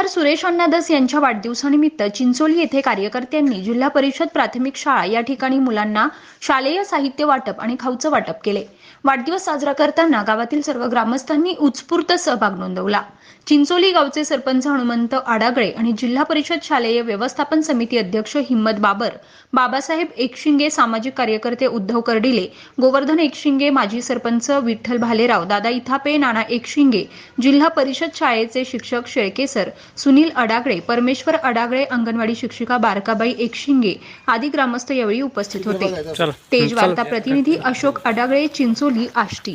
आमदार सुरेश अण्णादास यांच्या वाढदिवसानिमित्त चिंचोली येथे कार्यकर्त्यांनी जिल्हा परिषद प्राथमिक शाळा या ठिकाणी मुलांना शालेय साहित्य वाटप आणि खाऊचं वाटप केले. वाढदिवस साजरा करताना गावातील सर्व ग्रामस्थांनी उत्स्फूर्त सहभाग नोंदवला. चिंचोली गावचे सरपंच हनुमंत आडागळे आणि जिल्हा परिषद शालेय व्यवस्थापन समिती अध्यक्ष हिम्मत बाबर बाबासाहेब एकशिंगे सामाजिक कार्यकर्ते उद्धव कर्डिले गोवर्धन एकशिंगे माजी सरपंच विठ्ठल भालेराव दादा इथापे नाना एकशिंगे जिल्हा परिषद शाळेचे शिक्षक शेळके सर सुनील अडागळे परमेश्वर अडागळे अंगणवाडी शिक्षिका बारकाबाई एकशिंगे आदी ग्रामस्थ यावेळी उपस्थित होते. तेज वार्ता प्रतिनिधी अशोक अडागळे चिंचोली आष्टी.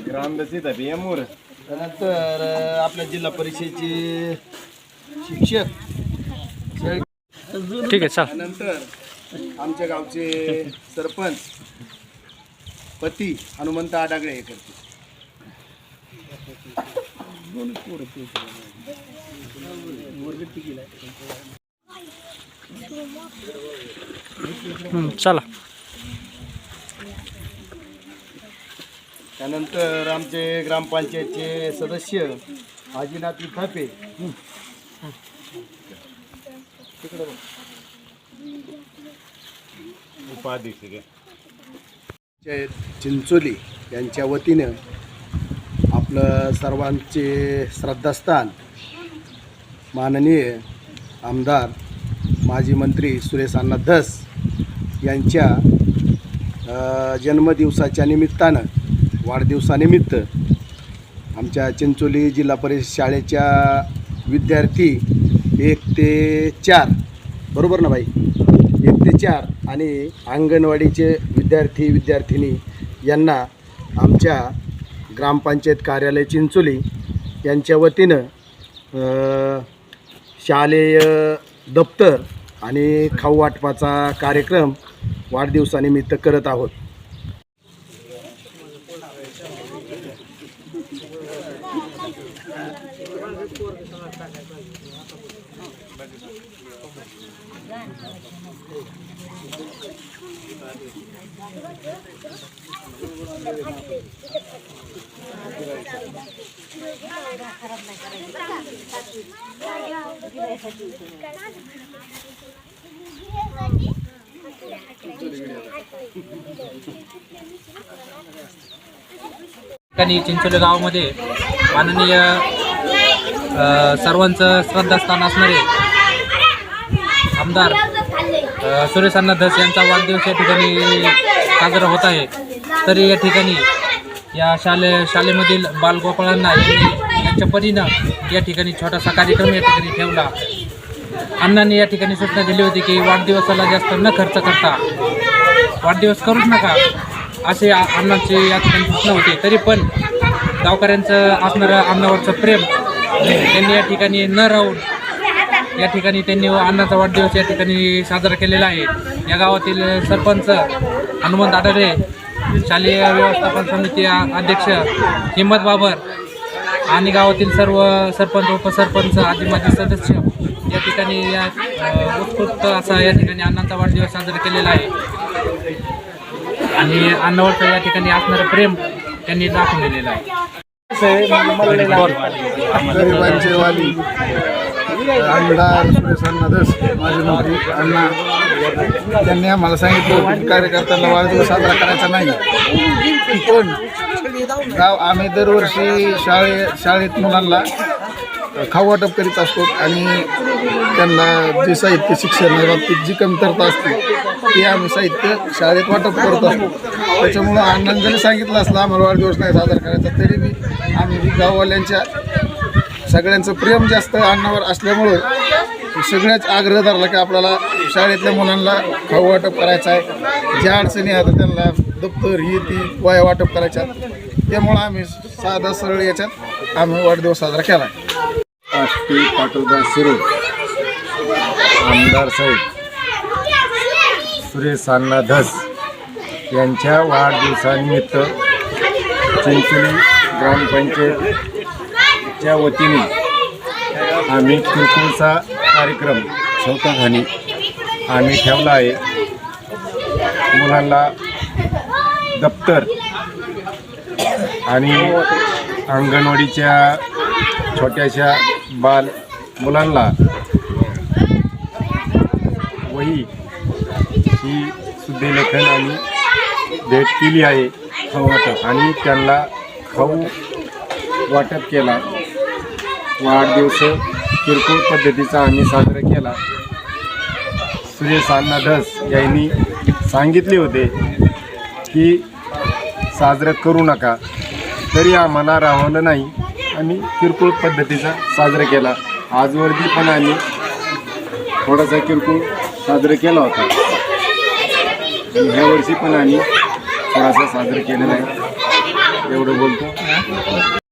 ग्रामदसित अभियमूर त्यानंतर आपल्या जिल्हा परिषदेचे शिक्षक ठीक आहे चल. त्यानंतर आमच्या गावचे सरपंच पती हनुमंत आडागळे हे करते हं, चला. त्यानंतर आमचे ग्रामपंचायतचे सदस्य आजीनाथ थापे. पंचायत चिंचोली यांच्या वतीनं आपलं सर्वांचे श्रद्धास्थान माननीय आमदार माजी मंत्री सुरेश अण्णा धस यांच्या जन्मदिवसाच्या निमित्तानं वाढदिवसानिमित्त आमच्या चिंचोली जिल्हा परिषद शाळेच्या विद्यार्थी एक ते चार बरोबर ना बाई? एक ते चार आणि अंगणवाडीचे विद्यार्थी विद्यार्थिनी यांना आमच्या ग्रामपंचायत कार्यालय चिंचोली यांच्या वतीनं शालेय दप्तर आणि खाऊ वाटपाचा कार्यक्रम वाढदिवसानिमित्त करत आहोत. चिंचोली गावामध्ये माननीय सर्वांचं श्रद्धास्थान असणारे आमदार सुरेशांना सुरेश धस यांचा वाढदिवस या ठिकाणी साजरा होत आहे. तरी या ठिकाणी या शाले शाळेमधील बालगोपाळांना यांच्या परीनं या ठिकाणी छोटासा कार्यक्रम या ठिकाणी ठेवला. अण्णांनी या ठिकाणी सूचना दिली होती की वाढदिवसाला जास्त न खर्च करता वाढदिवस करूच नका असे अण्णांची या ठिकाणी सूचना होती. तरी पण गावकऱ्यांचं असणारं अण्णावरचं प्रेम त्यांनी या ठिकाणी न राहून या ठिकाणी त्यांनी अण्णाचा वाढदिवस या ठिकाणी साजरा केलेला आहे. या गावातील सरपंच हनुमंत आडरे शालेय व्यवस्थापन समिती आ- अध्यक्ष हिम्मत बाबर आणि गावातील सर्व सरपंच उपसरपंच आदी माजी सदस्य या ठिकाणी या उत्स्फूर्त असा या ठिकाणी अण्णांचा वाढदिवस साजरा केलेला आहे. आणि अण्णावरचं या ठिकाणी असणारं प्रेम त्यांनी दाखवून दिलेलं आहे. आमदार सुरेश माझे मंत्री अण्णा त्यांनी आम्हाला सांगितलं कार्यकर्त्यांना वाढदिवस साजरा करायचा नाही. पण गाव आम्ही दरवर्षी शाळे शाळेत मुलांना खाऊ वाटप करीत असतो आणि त्यांना जे साहित्य शिक्षण बाबतीत जी कमतरता असते ते आम्ही साहित्य शाळेत वाटप करत असतो. त्याच्यामुळं अण्णांनी जरी सांगितलं असलं आम्हाला वाढदिवस नाही साजरा करायचा तरी मी आम्ही गाववाल्यांच्या सगळ्यांचं प्रेम जास्त अन्नावर असल्यामुळं सगळ्याच आग्रह धरला की आपल्याला शाळेतल्या मुलांना खाऊ वाटप करायचं आहे. ज्या अडचणी आहेत त्यांना दप्तर ही ती वया वाटप करायच्या त्यामुळं आम्ही साधा सरळ याच्यात आम्ही वाढदिवस साजरा केला आहे. पाटोदास पाटोदा आमदार साहेब सुरेश अण्णा धस यांच्या वाढदिवसानिमित्त चिंचोली च्या वतीने आम्ही किरकोळचा कार्यक्रम चौथा आम्ही ठेवला आहे. मुलांना दप्तर आणि अंगणवाडीच्या छोट्याशा बाल मुलांना वही ही शुद्धलेखन आम्ही भेट केली आहे. खाऊ वाटप. आणि त्यांना खाऊ वाटप केला. वाढदिवस किरकोळ पद्धतीचा आम्ही साजरा केला. सुरेश अण्णा धस यांनी सांगितले होते की साजरं करू नका तरी आम्हाला राहवलं नाही. आणि किरकोळ पद्धतीचा साजरा केला. आजवरती पण आम्ही थोडासा किरकोळ साजरा केला होता. आणि ह्या वर्षी पण आम्ही थोडासा साजरा केलेला आहे. एवढं बोलतो.